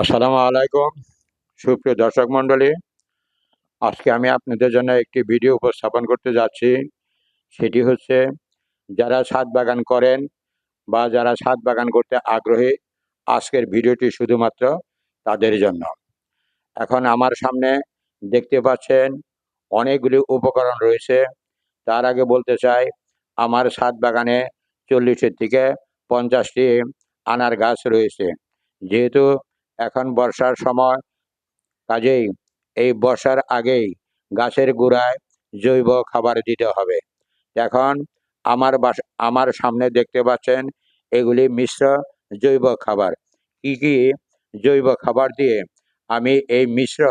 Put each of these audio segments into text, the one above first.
আসসালামু আলাইকুম, সুপ্রিয় দর্শক মণ্ডলী। আজকে আমি আপনাদের জন্য একটি ভিডিও উপস্থাপন করতে যাচ্ছি। সেটি হচ্ছে, যারা ছাদ বাগান করেন বা যারা ছাদ বাগান করতে আগ্রহী, আজকের ভিডিওটি শুধুমাত্র তাদের জন্য। এখন আমার সামনে দেখতে পাচ্ছেন, অনেকগুলি উপকরণ রয়েছে। তার আগে বলতে চাই, আমার ছাদ বাগানে চল্লিশের থেকে পঞ্চাশটি আনার গাছ রয়েছে। যেহেতু এখন বর্ষার সময়। কাজেই এই বর্ষার আগেই গাছের গোড়ায় জৈব খাবার দিতে হবে। এখন আমার বাসা, আমার সামনে দেখতে পাচ্ছেন এগুলি মিশ্র জৈব খাবার। কি কি জৈব খাবার দিয়ে আমি এই মিশ্র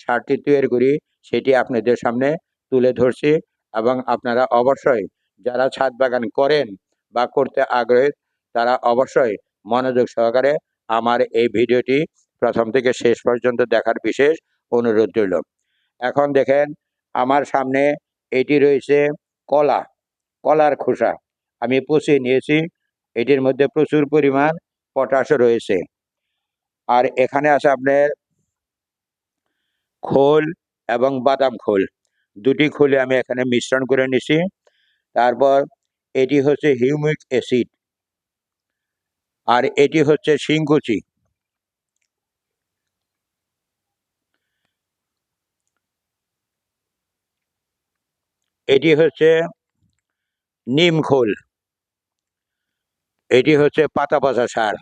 সারটি তৈরি করি সেটি আপনাদের সামনে তুলে ধরছি এবং আপনারা অবশ্যই যারা ছাদ বাগান করেন বা করতে আগ্রহী তারা অবশ্যই মনোযোগ সহকারে আমার এই ভিডিওটি প্রথম থেকে শেষ পর্যন্ত দেখার বিশেষ অনুরোধ রইল। এখন দেখেন, আমার সামনে এটি রয়েছে কলা, কলার খোসা। আমি পচিয়ে নিয়েছি, এটির মধ্যে প্রচুর পরিমাণ পটাশ রয়েছে। আর এখানে আছে আপনার খোল এবং বাদাম খোল। দুটি খোলে আমি এখানে মিশ্রণ করে নিছি তারপর এটি হচ্ছে হিউমিক অ্যাসিড। আর এটি হচ্ছে শিংকুচি এটি হচ্ছে নিম খোল এটি হচ্ছে পাতা পচা সার।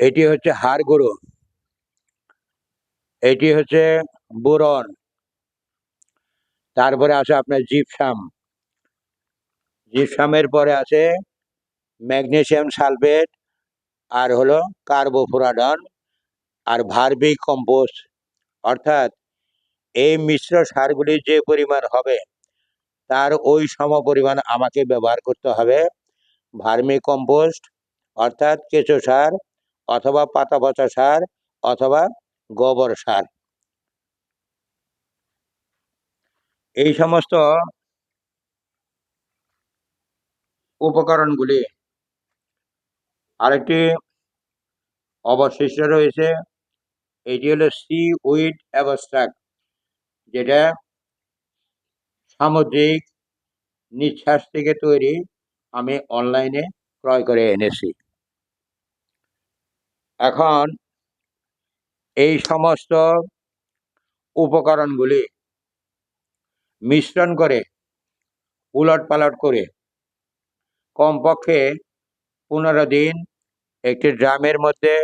এটি হচ্ছে হাড় গুঁড়ো এটি হচ্ছে বোরন। তারপরে আছে আপনার জিপসাম। জিপসামের পরে আছে ম্যাগনেসিয়াম সালফেট, আর হলো কার্বোফোরাডন আর ভার্বিক কম্পোস্ট। অর্থাৎ এই মিশ্র সারগুলি যে পরিমাণ হবে, তার ওই সম পরিমাণ আমাকে ব্যবহার করতে হবে ভার্মি কম্পোস্ট, অর্থাৎ কেঁচো সার, অথবা পাতা পচা সার, অথবা গোবর সার। এই সমস্ত উপকরণগুলি আরেকটি অবশিষ্ট রয়েছে। এটি হলো সি উইড অ্যাবস্ট্রাক্ট, যেটা সামুদ্রিক নিঃশ্বাস থেকে তৈরি। আমি অনলাইনে ক্রয় করে এনেছি। এখন এই সমস্ত উপকরণগুলি মিশ্রণ করে উলট পালট করে কমপক্ষে পনেরো দিন একটি ড্রামের মধ্যে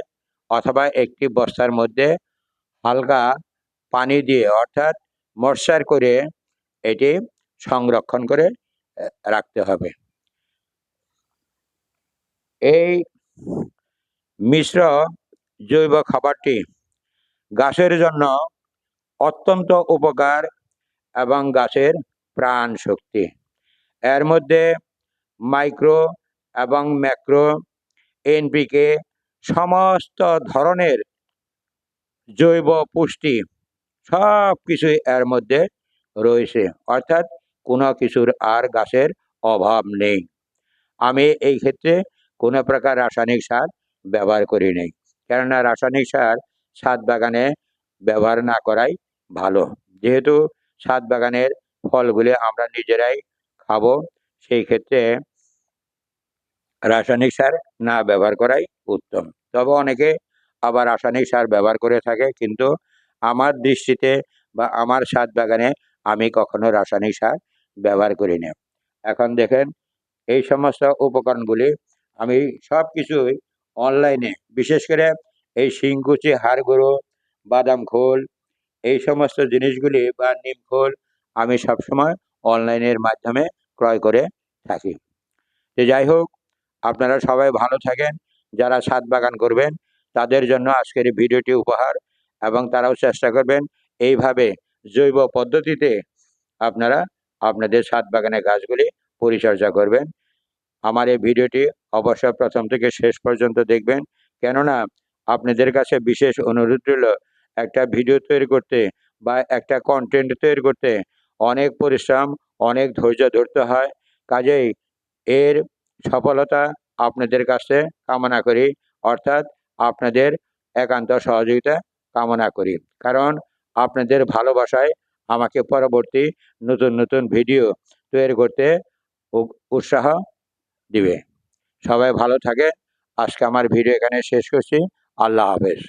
অথবা একটি বস্তার মধ্যে হালকা পানি দিয়ে, অর্থাৎ মশার করে এটি সংরক্ষণ করে রাখতে হবে। এই মিশ্র জৈব খাবারটি গাছের জন্য অত্যন্ত উপকার এবং গাছের প্রাণ শক্তি এর মধ্যে মাইক্রো এবং ম্যাক্রো এনপিকে সমস্ত ধরনের জৈব পুষ্টি সব কিছুই এর মধ্যে রয়েছে। অর্থাৎ কোনো কিছুর আর গাছের অভাব নেই। আমি এই ক্ষেত্রে কোনো প্রকার রাসায়নিক সার ব্যবহার করি নেই। কেননা রাসায়নিক সার ছাদ বাগানে ব্যবহার না করাই ভালো। যেহেতু ছাদ বাগানের ফলগুলি আমরা নিজেরাই খাব, সেই ক্ষেত্রে রাসায়নিক সার না ব্যবহার করাই উত্তম। তবে অনেকে আবার রাসায়নিক সার ব্যবহার করে থাকে, কিন্তু আমার দৃষ্টিতে বা আমার ছাদ বাগানে আমি কখনো রাসায়নিক সার ব্যবহার করি না এখন দেখেন, এই সমস্ত উপকরণগুলি আমি সব কিছুই অনলাইনে, বিশেষ করে এই শিংকুচি হাড় গুঁড়ো বাদাম খোল, এই সমস্ত জিনিসগুলি বা নিম খোল আমি সবসময় অনলাইনের মাধ্যমে ক্রয় করে থাকি। তো যাই হোক আপনারা সবাই ভালো থাকেন, যারা ছাদ বাগান করবেন, তাদের জন্য আজকের এই ভিডিওটি উপহার এবং তারাও চেষ্টা করবেন এইভাবে জৈব পদ্ধতিতে আপনারা আপনাদের ছাদ বাগানের গাছগুলি পরিচর্যা করবেন। আমার এই ভিডিওটি অবশ্যই প্রথম থেকে শেষ পর্যন্ত দেখবেন। কেননা আপনাদের কাছে বিশেষ অনুরোধ রইল একটা ভিডিও তৈরি করতে বা একটা কন্টেন্ট তৈরি করতে। অনেক পরিশ্রম, অনেক ধৈর্য ধরতে হয়। কাজেই এর সফলতা আপনাদের কাছে কামনা করি। অর্থাৎ আপনাদের একান্ত সহযোগিতা কামনা করি। কারণ আপনাদের ভালোবাসায় আমাকে পরবর্তী নতুন নতুন ভিডিও তৈরি করতে উৎসাহ দিবে। সবাই ভালো থাকে আজকে আমার ভিডিও এখানে শেষ করছি। আল্লাহ হাফেজ।